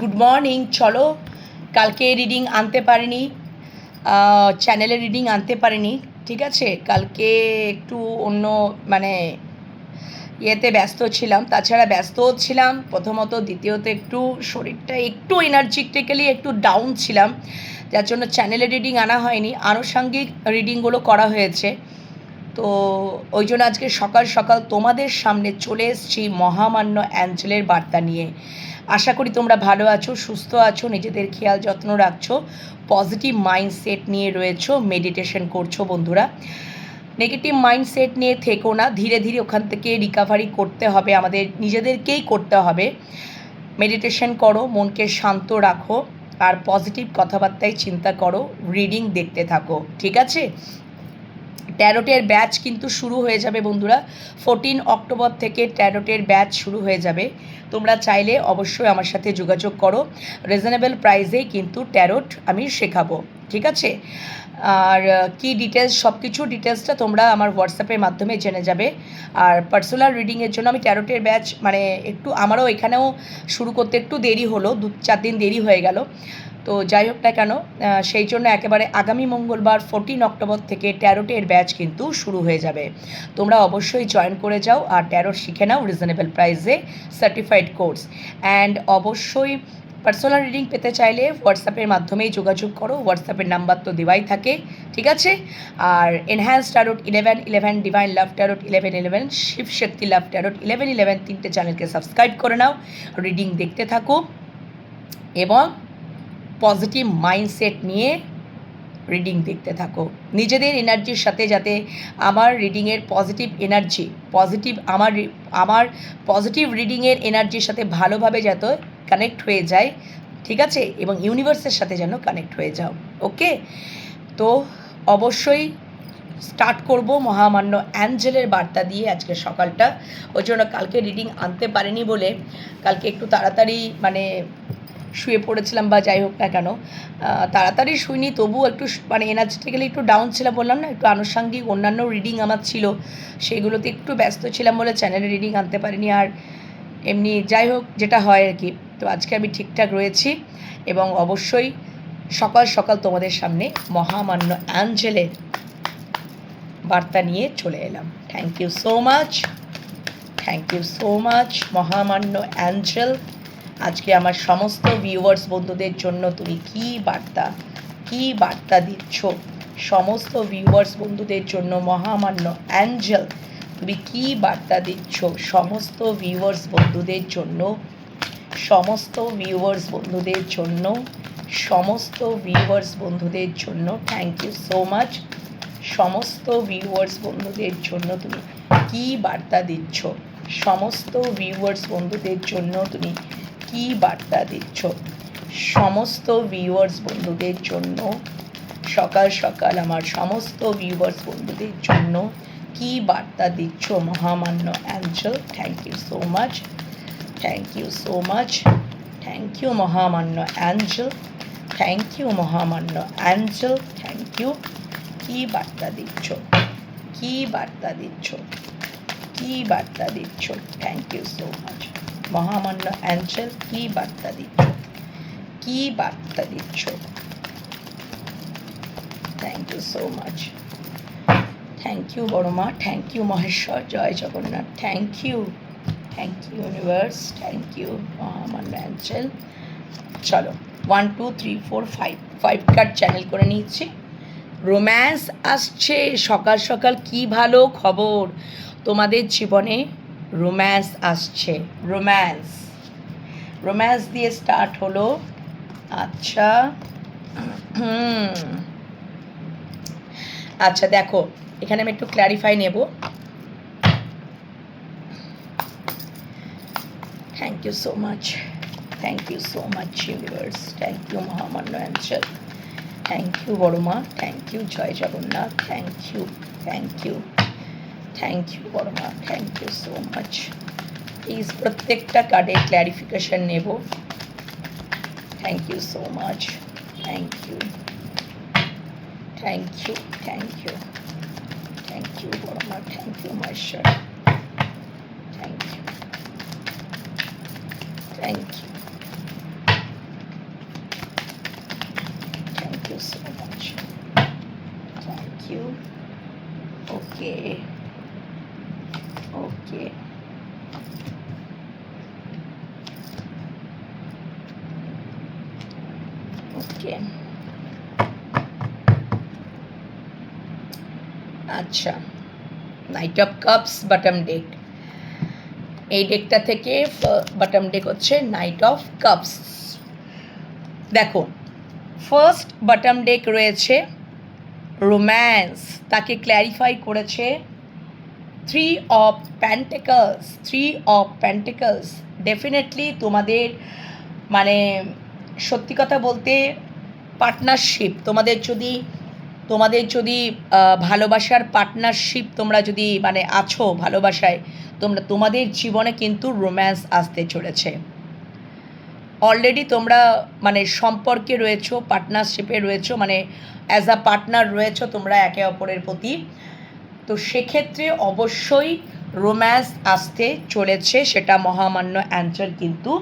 Good morning চলো কালকে reading আনতে পারিনি চ্যানেলে রিডিং আনতে পারিনি ঠিক আছে কালকে একটু অন্য মানে ইয়েতে ব্যস্ত ছিলাম। তাছাড়া ব্যস্তও ছিলাম। প্রথমত, দ্বিতীয়ত একটু শরীরটা একটু এনার্জিটিক্যালি একটু ডাউন ছিলাম। যার জন্য চ্যানেলে রিডিং আনা হয়নি। আনুষঙ্গিক রিডিংগুলো করা হয়েছে। তো ওই জন্য আজকে সকাল সকাল তোমাদের সামনে চলে এসছি মহামান্য অ্যাঞ্জেলের বার্তা নিয়ে। আশা করি তোমরা ভালো আছো, সুস্থ আছো, নিজেদের খেয়াল যত্ন রাখছো, পজিটিভ মাইন্ডসেট নিয়ে রয়েছো, মেডিটেশন করছ বন্ধুরা। নেগেটিভ মাইন্ডসেট নিয়ে থেকো না, ধীরে ধীরে ওখান থেকে রিকাভারি করতে হবে, আমাদের নিজেদেরকেই করতে হবে। মেডিটেশন করো, মনকে শান্ত রাখো, আর পজিটিভ কথাবার্তায় চিন্তা করো, রিডিং দেখতে থাকো, ঠিক আছে? ট্যারোটের ব্যাচ কিন্তু শুরু হয়ে যাবে বন্ধুরা। ফোরটিন অক্টোবর থেকে ট্যারোটের ব্যাচ শুরু হয়ে যাবে। তোমরা চাইলে অবশ্যই আমার সাথে যোগাযোগ করো। রিজনেবল প্রাইসেই কিন্তু ট্যারোট আমি শেখাবো, ঠিক আছে? আর কি ডিটেলস সব কিছু ডিটেলসটা তোমরা আমার হোয়াটসঅ্যাপের মাধ্যমে জেনে যাবে। আর পার্সোনাল রিডিংয়ের জন্য আমি ট্যারোটের ব্যাচ মানে একটু আমারও এখানেও শুরু করতে একটু দেরি হলো দু চার দিন দেরি হয়ে গেল। তো যাই হোক না কেন সেই জন্য একেবারে আগামী মঙ্গলবার ফোরটিন অক্টোবর থেকে ট্যারোটের ব্যাচ কিন্তু শুরু হয়ে যাবে। তোমরা অবশ্যই জয়েন করে যাও আর ট্যারোট শিখে নাও রিজনেবল প্রাইসে সার্টিফাইড কোর্স অ্যান্ড অবশ্যই পার্সোনাল রিডিং পেতে চাইলে হোয়াটসঅ্যাপের মাধ্যমেই যোগাযোগ করো হোয়াটসঅ্যাপের নাম্বার তো দেওয়াই থাকে, ঠিক আছে? আর enhance tarot eleven eleven divine love tarot eleven eleven Shiv Shakti love tarot eleven eleven তিনটে চ্যানেলকে সাবস্ক্রাইব করে নাও রিডিং দেখতে থাকো। এবং পজিটিভ মাইন্ডসেট নিয়ে রিডিং দেখতে থাকো। নিজেদের এনার্জির সাথে যাতে আমার রিডিংয়ের পজিটিভ এনার্জি পজিটিভ আমার আমার পজিটিভ রিডিংয়ের এনার্জির সাথে ভালোভাবে যাতে কানেক্ট হয়ে যায়, ঠিক আছে? এবং ইউনিভার্সের সাথে যেন কানেক্ট হয়ে যাও ওকে তো অবশ্যই স্টার্ট করব মহামান্য অ্যাঞ্জেলের বার্তা দিয়ে আজকে সকালটা। ওই জন্য কালকে রিডিং আনতে পারিনি বলে, কালকে একটু তাড়াতাড়ি মানে শুয়ে পড়েছিলাম বা যাই হোক না কেন তাড়াতাড়ি শুইনি, তবুও একটু মানে এনার্জেটিক্যালি একটু ডাউন ছিলাম বললাম না, একটু আনুষঙ্গিক অন্যান্য রিডিং আমার ছিল, সেগুলোতে একটু ব্যস্ত ছিলাম বলে চ্যানেলে রিডিং আনতে পারিনি, আর এমনি যাই হোক যেটা হয় আর কি, তো আজকে আমি ঠিকঠাক রয়েছি এবং অবশ্যই সকাল সকাল তোমাদের সামনে মহামান্য অ্যাঞ্জেলের বার্তা নিয়ে চলে এলাম। Thank you so much thank you so much মহামান্য অ্যাঞ্জেল। আজকে আমার সমস্ত ভিউয়ার্স বন্ধুদের জন্য তুমি কি বার্তা কি বার্তা দিচ্ছ? সমস্ত ভিউয়ার্স বন্ধুদের জন্য মহামান্য অ্যাঞ্জেল তুমি কি বার্তা দিচ্ছ? সমস্ত ভিউয়ার্স বন্ধুদের জন্য, সমস্ত ভিউয়ার্স বন্ধুদের জন্য, সমস্ত ভিউয়ার্স বন্ধুদের জন্য থ্যাংক ইউ সো মাচ সমস্ত ভিউয়ার্স বন্ধুদের জন্য তুমি কি বার্তা দিচ্ছ? সমস্ত ভিউয়ার্স বন্ধুদের জন্য তুমি কি বার্তা দিচ্ছ? সমস্ত ভিউয়ার্স বন্ধুদের জন্য, সকাল সকাল আমার সমস্ত ভিউয়ার্স বন্ধুদের জন্য কি বার্তা দিচ্ছ মহামান্য angel thank you so much thank you so much thank you মহামান্য অ্যাঞ্জেল থ্যাংক ইউ মহামান্য অ্যাঞ্জেল থ্যাংক ইউ কি বার্তা দিচ্ছ? কি বার্তা দিচ্ছ? কি বার্তা দিচ্ছ? থ্যাংক ইউ সো মাচ মহামান্য অ্যাঞ্জেল, কি বার্তা দিচ্ছ? কি বার্তা দিচ্ছ? Thank you so much thank you Boroma. Thank you Maheshwar. Joy Jagannath. Thank you thank you universe thank you মহামান্য অ্যাঞ্জেল। চলো one two three four five five card channel করে নিচ্ছি। রোম্যান্স আসছে। সকাল সকাল কি ভালো খবর? তোমাদের জীবনে রোম্যান্স আসছে। রোম্যান্স রোম্যান্স দিয়ে স্টার্ট হলো। আচ্ছা। আচ্ছা দেখো, এখানে আমি একটু ক্ল্যারিফাই নেব। Thank you so much thank you so much universe thank you মহামান্য angel thank you Boroma thank you Joy Jagannath thank you thank you thank you Boroma thank you so much please প্রত্যেকটা কার্ডে clarification নেব thank you so much thank you thank you thank you thank you Boroma thank you Maheshwar thank you thank you okay আচ্ছা knight of cups bottom deck এই ডেকটা থেকে বাটম deck হচ্ছে knight of cups দেখো first bottom deck রয়েছে romance তাকে clarify করেছে three of pentacles three of pentacles definitely তোমাদের মানে সত্যি কথা বলতে পার্টনারশিপ তোমাদের যদি তোমাদের যদি ভালোবাসার পার্টনারশিপ তোমরা যদি মানে আছো ভালোবাসায়, তোমরা, তোমাদের জীবনে কিন্তু রোম্যান্স আসতে চলেছে। অলরেডি তোমরা মানে সম্পর্কে রয়েছো পার্টনারশিপে রয়েছো মানে অ্যাজ আ পার্টনার রয়েছো তোমরা একে অপরের প্রতি। তো সেক্ষেত্রে অবশ্যই রোম্যান্স আসতে চলেছে, সেটা মহামান্য অ্যাঞ্চল কিন্তু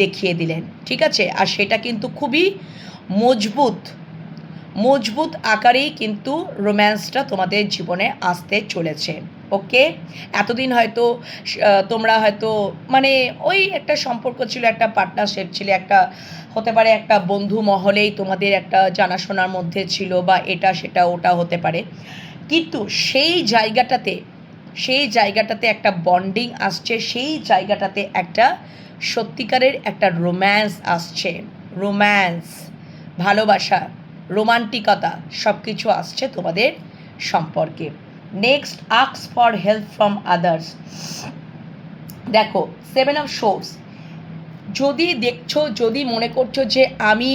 দেখিয়ে দিলেন, ঠিক আছে? আর সেটা কিন্তু খুবই মজবুত। মজবুত আকারেই কিন্তু রোম্যান্সটা তোমাদের জীবনে আসতে চলেছে, ওকে? এতদিন হয়তো তোমরা হয়তো মানে ওই একটা সম্পর্ক ছিল, একটা পার্টনারশিপ ছিল, একটা হতে পারে একটা বন্ধু মহলেই তোমাদের একটা জানাশোনার মধ্যে ছিল বা এটা সেটা ওটা হতে পারে। কিন্তু সেই জায়গাটাতে সেই জায়গাটাতে একটা বন্ডিং আসছে, সেই জায়গাটাতে একটা সত্যিকারের একটা রোম্যান্স আসছে। রোম্যান্স ভালোবাসা, রোমান্টিকতা সব কিছু আসছে তোমাদের সম্পর্কে। Next asks for help from others দেখো সেভেন অফ শোর্স যদি দেখছ, যদি মনে করছ যে আমি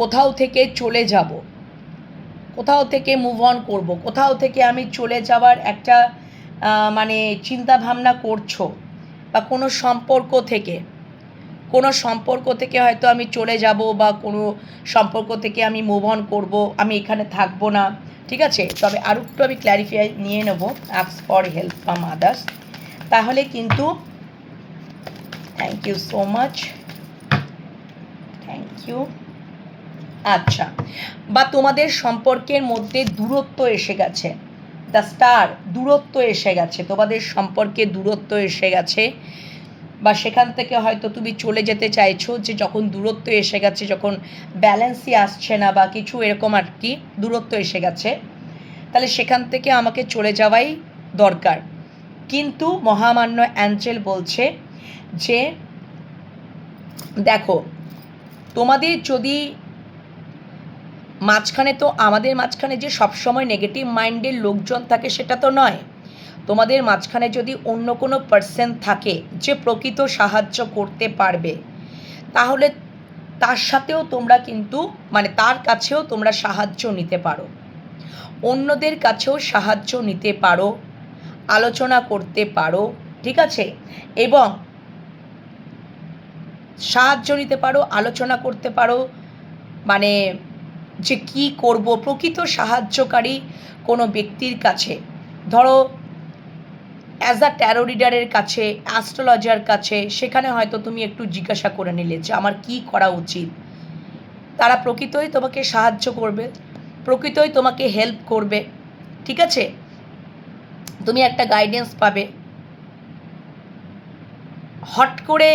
কোথাও থেকে চলে যাব, কোথাও থেকে মুভ অন করব, কোথাও থেকে আমি চলে যাওয়ার একটা মানে চিন্তা ভাবনা করছ, বা কোনো সম্পর্ক থেকে কোনো সম্পর্ক থেকে হয়তো আমি চলে যাব বা কোনো সম্পর্ক থেকে আমি মুভ অন করব, আমি এখানে থাকব না, ঠিক আছে? তবে আর একটু আমি ক্ল্যারিফাই নিয়ে নেব অ্যাপস ফর হেল্প ফ্রম আদার্স তাহলে কিন্তু thank you so much thank you আচ্ছা বা তোমাদের সম্পর্কের মধ্যে দূরত্ব এসে গেছে। দ্য স্টার দূরত্ব এসে গেছে। তোমাদের সম্পর্কে দূরত্ব এসে গেছে। বা সেখান থেকে হয়তো তুমি চলে যেতে চাইছো যে যখন দূরত্ব এসে গেছে, যখন ব্যালেন্সই আসছে না বা কিছু এরকম আর কি, দূরত্ব এসে গেছে, তাহলে সেখান থেকে আমাকে চলে যাওয়াই দরকার। কিন্তু মহামান্য অ্যাঞ্জেল বলছে যে, দেখো, তোমাদের যদি মাঝখানে তো আমাদের মাঝখানে যে সবসময় নেগেটিভ মাইন্ডের লোকজন থাকে সেটা তো নয়। তোমাদের মাঝখানে যদি অন্য কোনো পার্সন থাকে যে প্রকৃত সাহায্য করতে পারবে, তাহলে তার সাথেও তোমরা কিন্তু মানে তার কাছেও তোমরা সাহায্য নিতে পারো। অন্যদের কাছেও সাহায্য নিতে পারো, আলোচনা করতে পারো, ঠিক আছে? এবং সাহায্য নিতে পারো, আলোচনা করতে পারো মানে যে কি করব, প্রকৃত সাহায্যকারী কোনো ব্যক্তির কাছে। ধরো অ্যাজ আ ট্যারো রিডারের কাছে অ্যাস্ট্রোলজার কাছে, সেখানে হয়তো তুমি একটু জিজ্ঞাসা করে নিলে যে আমার কি করা উচিত। তারা প্রকৃতই তোমাকে সাহায্য করবে, প্রকৃতই তোমাকে হেল্প করবে, ঠিক আছে? তুমি একটা গাইডেন্স পাবে। হট করে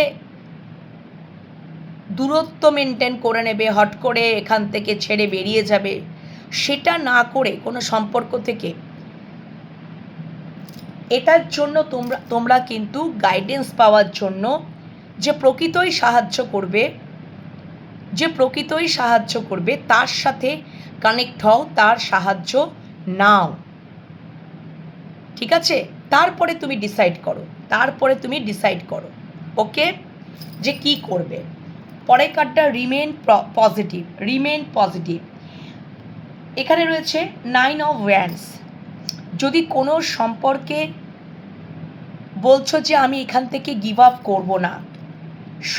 দূরত্ব মেনটেন করে নেবে, হট করে এখান থেকে ছেড়ে বেরিয়ে যাবে। সেটা না করে কোনো সম্পর্ক থেকে এটার জন্য তোমরা তোমরা কিন্তু গাইডেন্স পাওয়ার জন্য যে প্রকৃতই সাহায্য করবে, যে প্রকৃতই সাহায্য করবে, তার সাথে কানেক্ট হও, তার সাহায্য নাও। ঠিক আছে? তারপরে তুমি ডিসাইড করো। তারপরে তুমি ডিসাইড করো ওকে যে কি করবে। পরের কার্ডটা রিমেন পজিটিভ রিমেন পজিটিভ এখানে রয়েছে নাইন অফ ওয়ান্স যদি কোনো সম্পর্কে বলছো যে আমি এখান থেকে গিভ আপ করব না,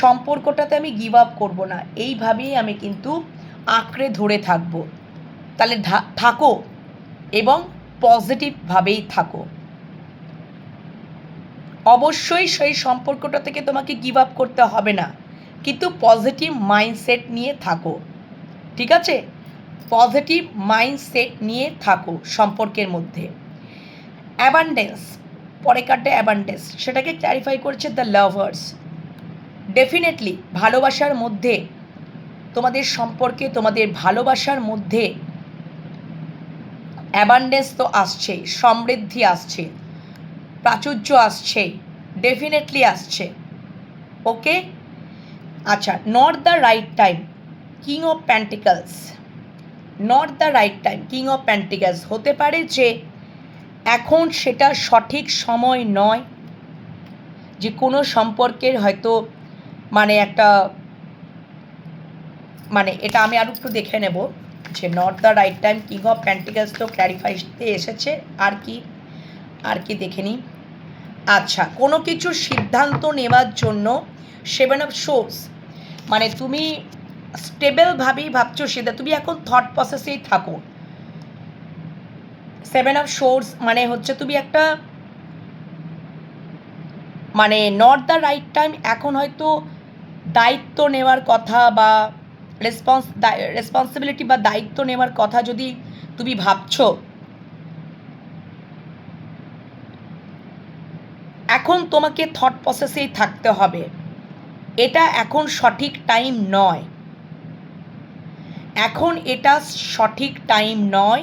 সম্পর্কটাতে আমি গিভ আপ করব না এইভাবেই আমি কিন্তু আঁকড়ে ধরে থাকব। তাহলে থাকো এবং পজিটিভভাবেই থাকো। অবশ্যই সেই সম্পর্কটা থেকে তোমাকে গিভ আপ করতে হবে না, কিন্তু পজিটিভ মাইন্ডসেট নিয়ে থাকো। ঠিক আছে? পজিটিভ মাইন্ডসেট নিয়ে থাকো সম্পর্কের মধ্যে। অ্যাবান্ডেন্স পরে কাটে অ্যাবান্ডেন্স, সেটাকে ক্ল্যারিফাই করছে দ্য লাভার্স ডেফিনেটলি ভালোবাসার মধ্যে, তোমাদের সম্পর্কে, তোমাদের ভালোবাসার মধ্যে অ্যাবান্ডেন্স তো আসছেই সমৃদ্ধি আসছে, প্রাচুর্য আসছে ডেফিনেটলি আসছে ওকে আচ্ছা not the right time king of pentacles not the right time king of pentacles হতে পারে যে এখন সেটা সঠিক সময় নয় যে কোনো সম্পর্কের হয়তো মানে একটা মানে এটা আমি আর একটু দেখে নেব যে not the right time king of pentacles তো ক্ল্যারিফাইতে এসেছে, আর কি আর কি দেখে নিই। আচ্ছা কোনো কিছু সিদ্ধান্ত নেওয়ার জন্য সেভেন অফ সোর্স মানে তুমি স্টেবলভাবেই ভাবছ সেটা, তুমি এখন থট প্রসেসেই থাকো। সেভেন অফ সোর্স মানে হচ্ছে তুমি একটা মানে নট দ্য রাইট টাইম এখন হয়তো দায়িত্ব নেওয়ার কথা বা রেসপন্স রেসপন্সিবিলিটি বা দায়িত্ব নেওয়ার কথা যদি তুমি ভাবছ। এখন তোমাকে থট প্রসেসেই থাকতে হবে। এটা এখন সঠিক টাইম নয়। এখন এটা সঠিক টাইম নয়।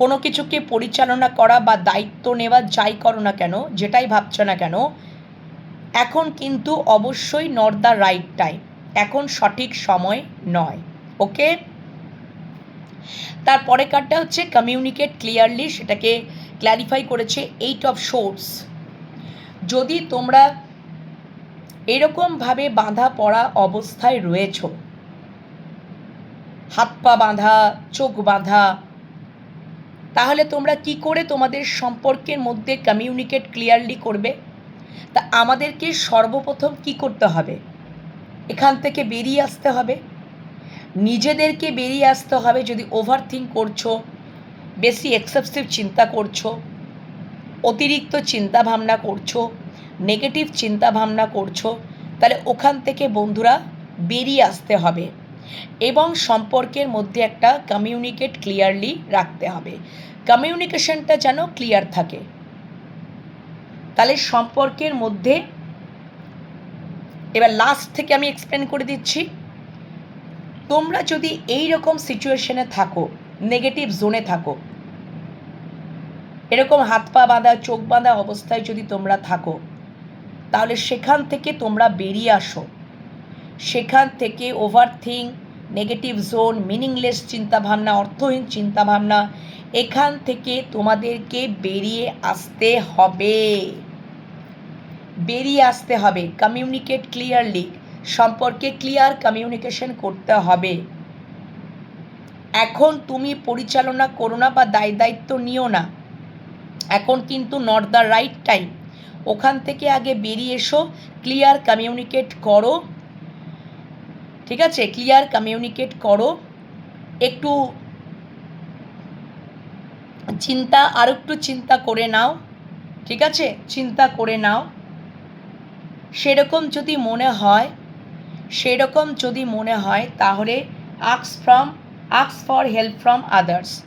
কোনো কিছুকে পরিচালনা করা বা দায়িত্ব নেওয়া যাই করো না কেন, যেটাই ভাবছ না কেন, এখন কিন্তু অবশ্যই নট দ্য রাইট টাইম এখন সঠিক সময় নয় ওকে তারপরে কার্ডটা হচ্ছে কমিউনিকেট ক্লিয়ারলি সেটাকে ক্ল্যারিফাই করেছে এইট অফ শোর্স যদি তোমরা এরকমভাবে বাঁধা পড়া অবস্থায় রয়েছো, হাত পা বাঁধা, চোখ বাঁধা তাহলে তোমরা কি করে তোমাদের সম্পর্কের মধ্যে কমিউনিকেট ক্লিয়ারলি করবে? তা আমাদেরকে সর্বপ্রথম কি করতে হবে? এখান থেকে বেরিয়ে আসতে হবে। নিজেদেরকে বেরিয়ে আসতে হবে যদি ওভার থিঙ্ক করছ, বেশি এক্সেপসিভ চিন্তা করছ, অতিরিক্ত চিন্তা ভাবনা করছ নেগেটিভ চিন্তা ভাবনা করছ, তাহলে ওখান থেকে বন্ধুরা বেরিয়ে আসতে হবে। এবং সম্পর্কের মধ্যে একটা কমিউনিকেট ক্লিয়ারলি রাখতে হবে। কমিউনিকেশনটা যেন ক্লিয়ার থাকে। তাহলে সম্পর্কের মধ্যে এবার লাস্ট থেকে আমি এক্সপ্লেন করে দিচ্ছি। তোমরা যদি এই রকম সিচুয়েশনে থাকো নেগেটিভ জোনে থাকো, এরকম হাত পা বাঁধা, চোখ বাঁধা অবস্থায় যদি তোমরা থাকো, তাহলে সেখান থেকে তোমরা বেরিয়ে আসো। সেখান থেকে over think negative zone, meaningless চিন্তাভাবনা, অর্থহীন চিন্তাভাবনা, এখান থেকে তোমাদেরকে বেরিয়ে আসতে হবে। বেরিয়ে আসতে হবে। কমিউনিকেট ক্লিয়ারলি সম্পর্কে ক্লিয়ার কমিউনিকেশন করতে হবে। এখন তুমি পরিচালনা করো না বা দায় দায়িত্ব নিও না। এখন কিন্তু নট দ্য রাইট টাইম ওখান থেকে আগে বেরিয়ে এসো। ক্লিয়ার কমিউনিকেট করো। ঠিক আছে? ক্লিয়ার কমিউনিকেট করো। একটু চিন্তা আর একটু চিন্তা করে নাও। ঠিক আছে? চিন্তা করে নাও। সেরকম যদি মনে হয়, সেরকম যদি মনে হয়, তাহলে asks from asks for help from others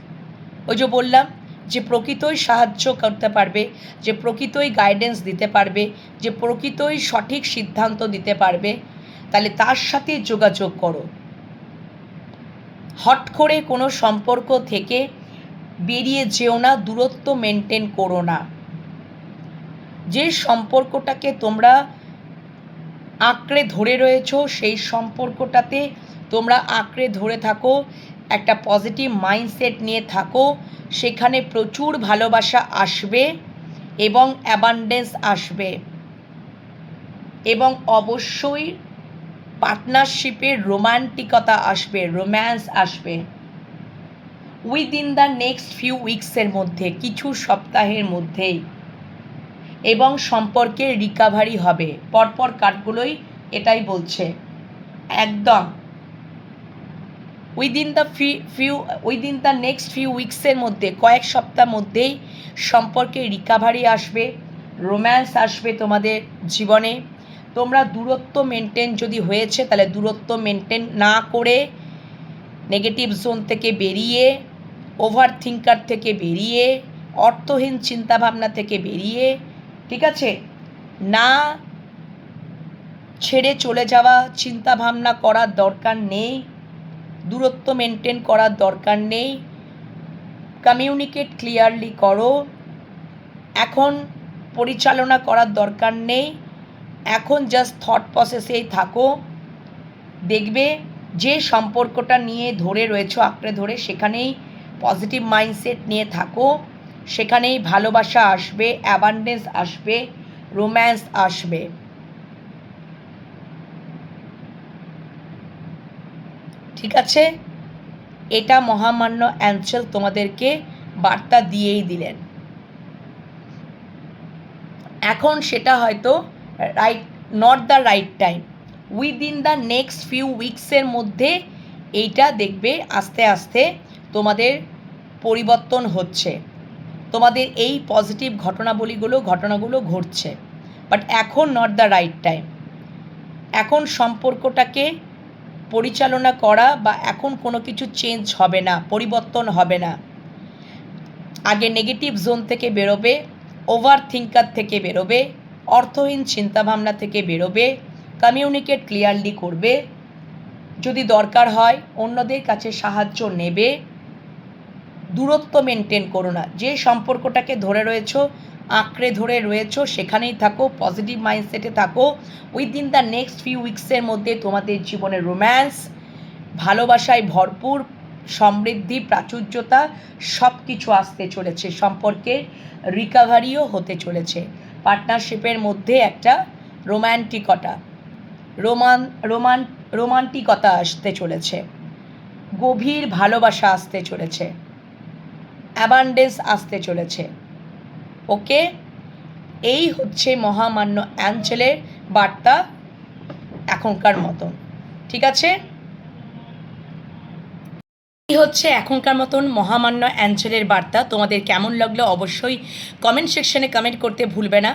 ওই যে বললাম যে প্রকৃতই সাহায্য করতে পারবে, যে প্রকৃতই গাইডেন্স দিতে পারবে, যে প্রকৃতই সঠিক সিদ্ধান্ত দিতে পারবে। তাহলে তার সাথে যোগাযোগ করো। হট করে কোনো সম্পর্ক থেকে বেরিয়ে যেও না, দূরত্ব মেনটেন করো না। যে সম্পর্কটাকে তোমরা আঁকড়ে ধরে রয়েছো, সেই সম্পর্কটাতে তোমরা আঁকড়ে ধরে থাকো, একটা পজিটিভ মাইন্ডসেট নিয়ে থাকো, সেখানে প্রচুর ভালোবাসা আসবে এবং অ্যাবান্ডেন্স আসবে। এবং অবশ্যই পার্টনারশিপের রোমান্টিকতা আসবে রোম্যান্স আসবে। উইদিন দ্য নেক্সট ফিউ উইকসের মধ্যে, কিছু সপ্তাহের মধ্যেই। এবং সম্পর্কের রিকাভারি হবে। পরপর কার্ডগুলোই এটাই বলছে। একদম। Within the few few within the next few উইকসের মধ্যে, কয়েক সপ্তাহ মধ্যেই সম্পর্কে রিকাভারি আসবে রোম্যান্স আসবে তোমাদের জীবনে। তোমরা দূরত্ব মেনটেন যদি হয়েছে, তাহলে দূরত্ব মেনটেন না করে নেগেটিভ জোন থেকে বেরিয়ে ওভার থিঙ্কার থেকে বেরিয়ে, অর্থহীন চিন্তাভাবনা থেকে বেরিয়ে, ঠিক আছে? না ছেড়ে চলে যাওয়া চিন্তা ভাবনা করার দরকার নেই, দূরত্ব মেনটেন করার দরকার নেই কমিউনিকেট ক্লিয়ারলি করো, এখন পরিচালনা করার দরকার নেই এখন জাস্ট থট প্রসেসেই থাকো। দেখবে যে সম্পর্কটা নিয়ে ধরে রয়েছো, আঁকড়ে ধরে, সেখানেই পজিটিভ মাইন্ডসেট নিয়ে থাকো। সেখানেই ভালোবাসা আসবে অ্যাবান্ডেন্স আসবে রোম্যান্স আসবে। ঠিক আছে? এটা মহামান্য অ্যাঞ্চেল তোমাদেরকে বার্তা দিয়েই দিলেন। এখন সেটা হয়তো right not the right time within the next few উইকসের মধ্যে এইটা দেখবে আস্তে আস্তে তোমাদের পরিবর্তন হচ্ছে। তোমাদের এই পজিটিভ ঘটনাবলীগুলো, ঘটনাগুলো ঘটছে। বাট এখন নট দ্য রাইট টাইম এখন সম্পর্কটাকে পরিচালনা করা বা এখন কোনো কিছু চেঞ্জ হবে না, পরিবর্তন হবে না। আগে নেগেটিভ জোন থেকে বেরোবে ওভার থিঙ্কার থেকে বেরোবে অর্থহীন চিন্তাভাবনা থেকে বেরোবে, কমিউনিকেট ক্লিয়ারলি করবে, যদি দরকার হয় অন্যদের কাছে সাহায্য নেবে, দূরত্ব মেনটেন করো না। যে সম্পর্কটাকে ধরে রয়েছো, আঁকড়ে ধরে রয়েছো, সেখানেই থাকো, পজিটিভ মাইন্ডসেটে থাকো। উইদিন দ্য নেক্সট ফিউ উইকসের মধ্যে তোমাদের জীবনে রোম্যান্স ভালোবাসায় ভরপুর, সমৃদ্ধি, প্রাচুর্যতা সব কিছু আসতে চলেছে। সম্পর্কে রিকাভারিও হতে চলেছে। পার্টনারশিপের মধ্যে একটা রোম্যান্টিকতা রোমান রোমান রোমান্টিকতা আসতে চলেছে। গভীর ভালোবাসা আসতে চলেছে। অ্যাবান্ডেন্স আসতে চলেছে। ওকে? এই হচ্ছে মহামান্য অ্যাঞ্চেলের বার্তা এখনকার মতন। ঠিক আছে? হচ্ছে এখনকার মতন মহামান্য অ্যাঞ্চলের বার্তা। তোমাদের কেমন লাগল অবশ্যই কমেন্ট সেকশনে কমেন্ট করতে ভুলবে না।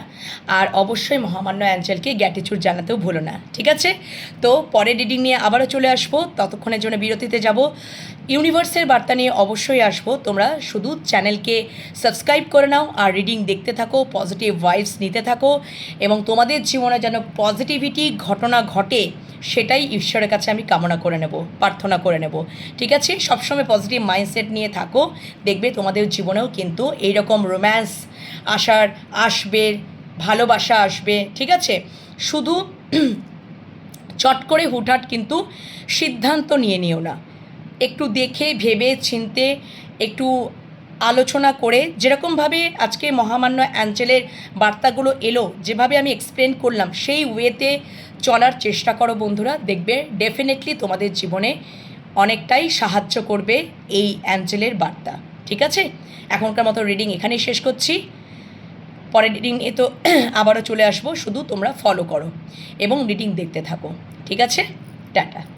আর অবশ্যই মহামান্য অ্যাঞ্চলকে গ্যাটিচুড জানাতেও ভুলো না, ঠিক আছে? তো পরে রিডিং নিয়ে আবারও চলে আসব। ততক্ষণের জন্য বিরতিতে যাব। ইউনিভার্সের বার্তা নিয়ে অবশ্যই আসব। তোমরা শুধু চ্যানেলকে সাবস্ক্রাইব করে নাও আর রিডিং দেখতে থাকো, পজিটিভ ভাইবস নিতে থাকো এবং তোমাদের জীবনে যেন পজিটিভিটি ঘটনা ঘটে সেটাই ঈশ্বরের কাছে আমি কামনা করে নেব, প্রার্থনা করে নেব। ঠিক আছে? সবসময় পজিটিভ মাইন্ডসেট নিয়ে থাকো। দেখবে তোমাদের জীবনেও কিন্তু এইরকম রোম্যান্স আসার আসবে, ভালোবাসা আসবে। ঠিক আছে? শুধু চট করে হুটহাট কিন্তু সিদ্ধান্ত নিয়ে নিও না। একটু দেখে, ভেবে, চিনতে, একটু আলোচনা করে যেরকমভাবে আজকে মহামান্য অ্যাঞ্চেলের বার্তাগুলো এলো, যেভাবে আমি এক্সপ্লেন করলাম, সেই ওয়েতে চলার চেষ্টা করো বন্ধুরা। দেখবে ডেফিনেটলি তোমাদের জীবনে অনেকটাই সাহায্য করবে এই অ্যাঞ্জেলের বার্তা। ঠিক আছে? এখনকার মতো রিডিং এখানেই শেষ করছি। পরের রিডিং এ তো আবারও চলে আসব, শুধু তোমরা ফলো করো এবং রিডিং দেখতে থাকো। ঠিক আছে? টাটা।